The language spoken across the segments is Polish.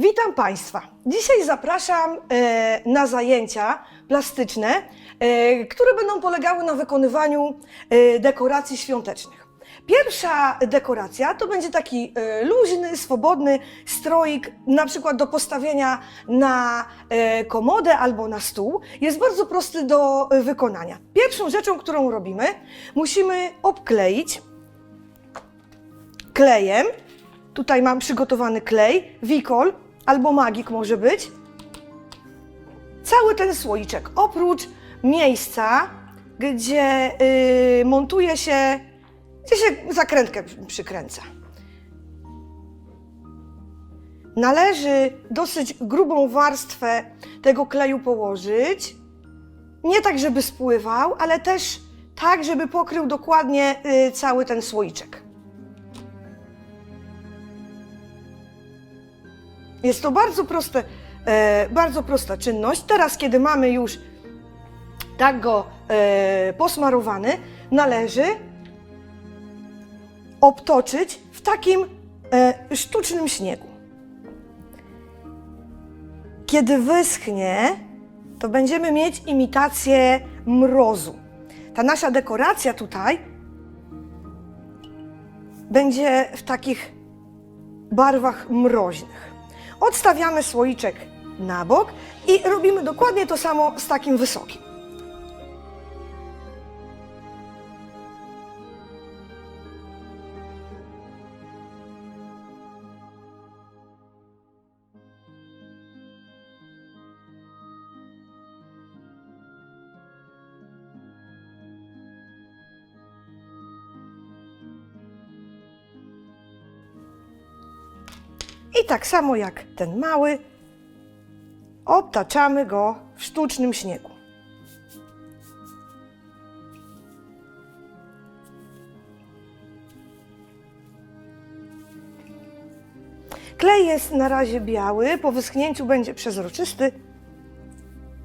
Witam Państwa. Dzisiaj zapraszam e, na zajęcia plastyczne, e, które będą polegały na wykonywaniu e, dekoracji świątecznych. Pierwsza dekoracja to będzie taki luźny, swobodny stroik, na przykład do postawienia na komodę albo na stół. Jest bardzo prosty do wykonania. Pierwszą rzeczą, którą robimy, musimy obkleić klejem. Tutaj mam przygotowany klej, wikol albo magik może być. Cały ten słoiczek, oprócz miejsca, gdzie y, montuje się, gdzie się zakrętkę przykręca. Należy dosyć grubą warstwę tego kleju położyć. Nie tak, żeby spływał, ale też tak, żeby pokrył dokładnie y, cały ten słoiczek. Jest to bardzo proste, e, bardzo prosta czynność. Teraz, kiedy mamy już tak go e, posmarowany, należy obtoczyć w takim e, sztucznym śniegu. Kiedy wyschnie, to będziemy mieć imitację mrozu. Ta nasza dekoracja tutaj będzie w takich barwach mroźnych. Odstawiamy słoiczek na bok i robimy dokładnie to samo z takim wysokim. I tak samo jak ten mały, obtaczamy go w sztucznym śniegu. Klej jest na razie biały, po wyschnięciu będzie przezroczysty,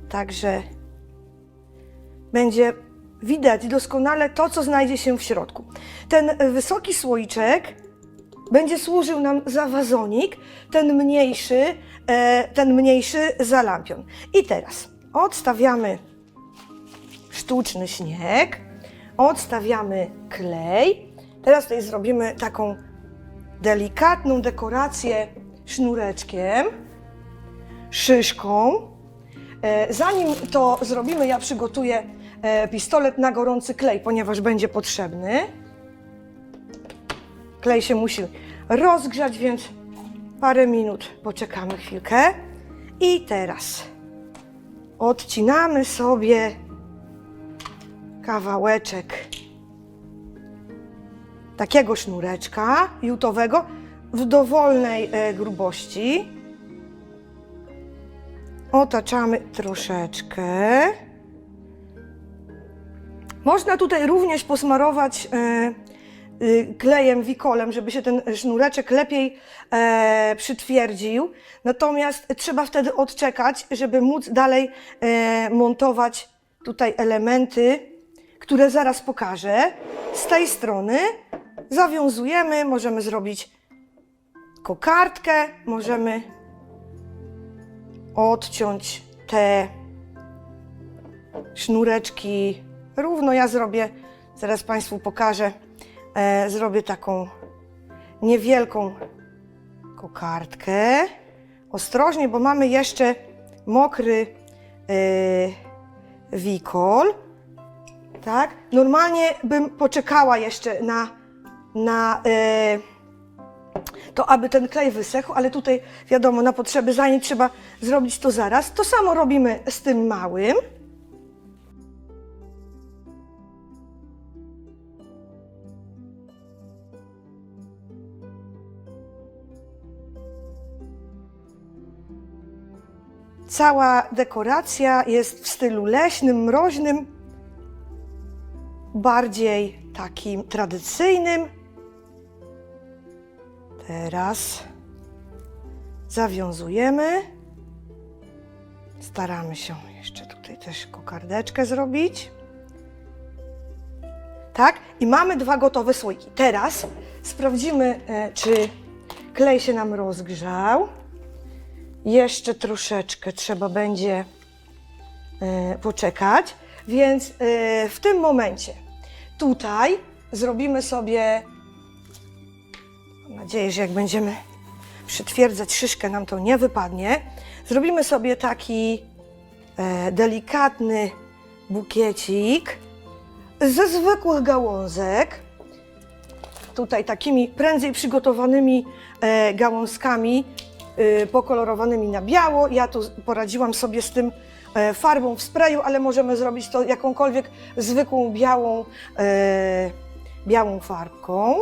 także będzie widać doskonale to, co znajdzie się w środku. Ten wysoki słoiczek będzie służył nam za wazonik, ten mniejszy, e, ten mniejszy za lampion. I teraz odstawiamy sztuczny śnieg, odstawiamy klej. Teraz tutaj zrobimy taką delikatną dekorację sznureczkiem, szyszką. E, Zanim to zrobimy, ja przygotuję e, pistolet na gorący klej, ponieważ będzie potrzebny. Klej się musi rozgrzać, więc parę minut poczekamy chwilkę. I teraz odcinamy sobie kawałeczek takiego sznureczka jutowego w dowolnej e, grubości. Otaczamy troszeczkę. Można tutaj również posmarować e, klejem, wikolem, żeby się ten sznureczek lepiej e, przytwierdził. Natomiast trzeba wtedy odczekać, żeby móc dalej e, montować tutaj elementy, które zaraz pokażę. Z tej strony zawiązujemy, możemy zrobić kokardkę, możemy odciąć te sznureczki równo. Ja zrobię, zaraz Państwu pokażę, e, zrobię taką niewielką kokardkę. Ostrożnie, bo mamy jeszcze mokry e, wikol. Tak? Normalnie bym poczekała jeszcze na, na e, to, aby ten klej wysechł, ale tutaj wiadomo, na potrzeby zajęć trzeba zrobić to zaraz. To samo robimy z tym małym. Cała dekoracja jest w stylu leśnym, mroźnym, bardziej takim tradycyjnym. Teraz zawiązujemy. Staramy się jeszcze tutaj też kokardeczkę zrobić. Tak, i mamy dwa gotowe słoiki. Teraz sprawdzimy, e, czy klej się nam rozgrzał. Jeszcze troszeczkę trzeba będzie e, poczekać, więc e, w tym momencie tutaj zrobimy sobie, mam nadzieję, że jak będziemy przytwierdzać szyszkę, nam to nie wypadnie, zrobimy sobie taki e, delikatny bukiecik ze zwykłych gałązek. Tutaj takimi prędzej przygotowanymi gałązkami pokolorowanymi na biało. Ja tu poradziłam sobie z tym e, farbą w sprayu, ale możemy zrobić to jakąkolwiek zwykłą białą, e, białą farbką.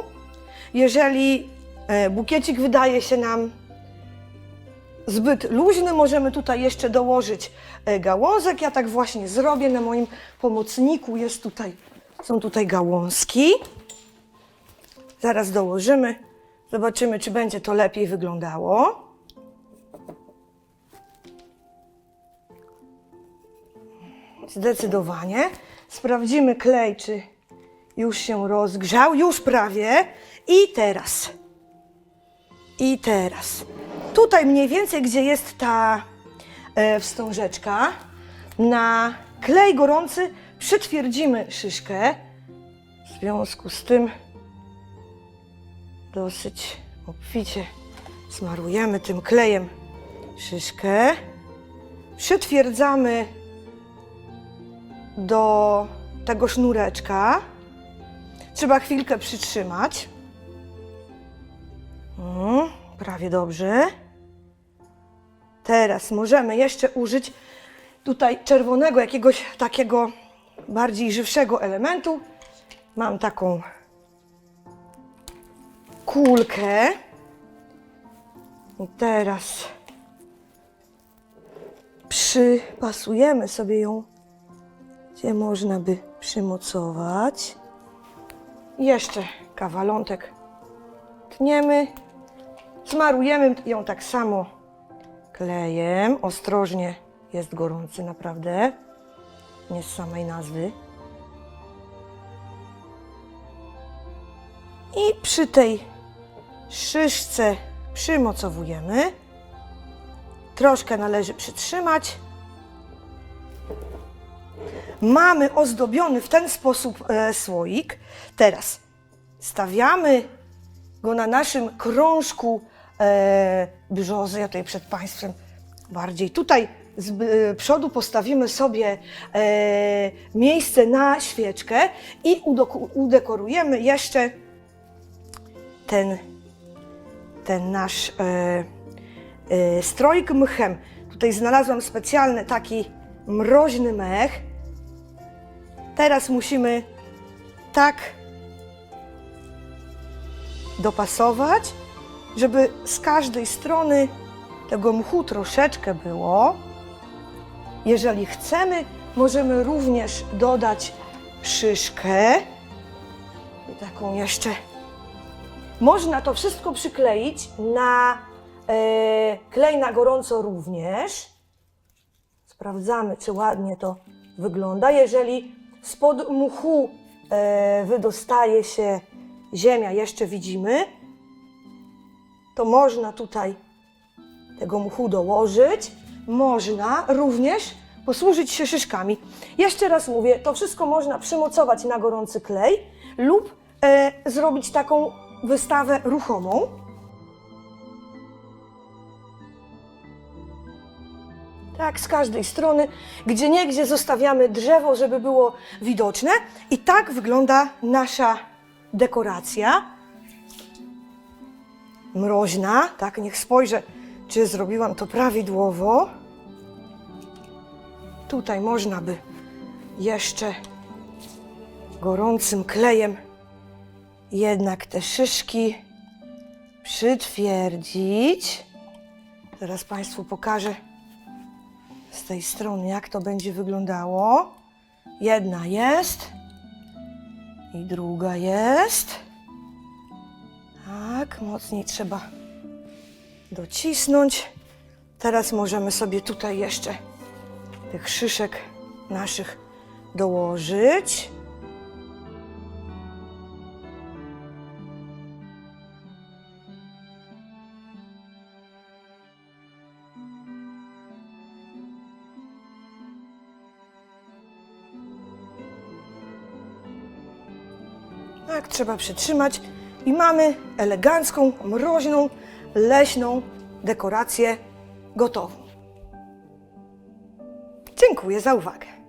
Jeżeli e, bukiecik wydaje się nam zbyt luźny, możemy tutaj jeszcze dołożyć gałązek. Ja tak właśnie zrobię. Na moim pomocniku jest tutaj, są tutaj gałązki. Zaraz dołożymy. Zobaczymy, czy będzie to lepiej wyglądało. Zdecydowanie. Sprawdzimy klej, czy już się rozgrzał. Już prawie. I teraz. I teraz. Tutaj mniej więcej, gdzie jest ta e, wstążeczka, na klej gorący przytwierdzimy szyszkę. W związku z tym dosyć obficie smarujemy tym klejem szyszkę. Przytwierdzamy do tego sznureczka. Trzeba chwilkę przytrzymać. Mm, prawie dobrze. Teraz możemy jeszcze użyć tutaj czerwonego, jakiegoś takiego bardziej żywszego elementu. Mam taką kulkę. I teraz przypasujemy sobie ją, gdzie można by przymocować. Jeszcze kawalątek tniemy. Smarujemy ją tak samo klejem. Ostrożnie, jest gorący naprawdę. Nie z samej nazwy. I przy tej szyszce przymocowujemy. Troszkę należy przytrzymać. Mamy ozdobiony w ten sposób e, słoik. Teraz stawiamy go na naszym krążku e, brzozy. Ja tutaj przed Państwem bardziej. Tutaj z e, przodu postawimy sobie e, miejsce na świeczkę i udekorujemy jeszcze ten, ten nasz e, e, stroik mchem. Tutaj znalazłam specjalny taki mroźny mech. Teraz musimy tak dopasować, żeby z każdej strony tego mchu troszeczkę było. Jeżeli chcemy, możemy również dodać szyszkę. I taką jeszcze można to wszystko przykleić na e, klej na gorąco również. Sprawdzamy, czy ładnie to wygląda. Jeżeli spod mchu e, wydostaje się ziemia, jeszcze widzimy, to można tutaj tego mchu dołożyć. Można również posłużyć się szyszkami. Jeszcze raz mówię, to wszystko można przymocować na gorący klej lub e, zrobić taką wystawę ruchomą. Tak, z każdej strony, gdzie niegdzie zostawiamy drzewo, żeby było widoczne. I tak wygląda nasza dekoracja. Mroźna, tak, niech spojrzę, czy zrobiłam to prawidłowo. Tutaj można by jeszcze gorącym klejem jednak te szyszki przytwierdzić. Teraz Państwu pokażę z tej strony, jak to będzie wyglądało. Jedna jest i druga jest. Tak, mocniej trzeba docisnąć. Teraz możemy sobie tutaj jeszcze tych szyszek naszych dołożyć. Tak, trzeba przytrzymać i mamy elegancką, mroźną, leśną dekorację gotową. Dziękuję za uwagę.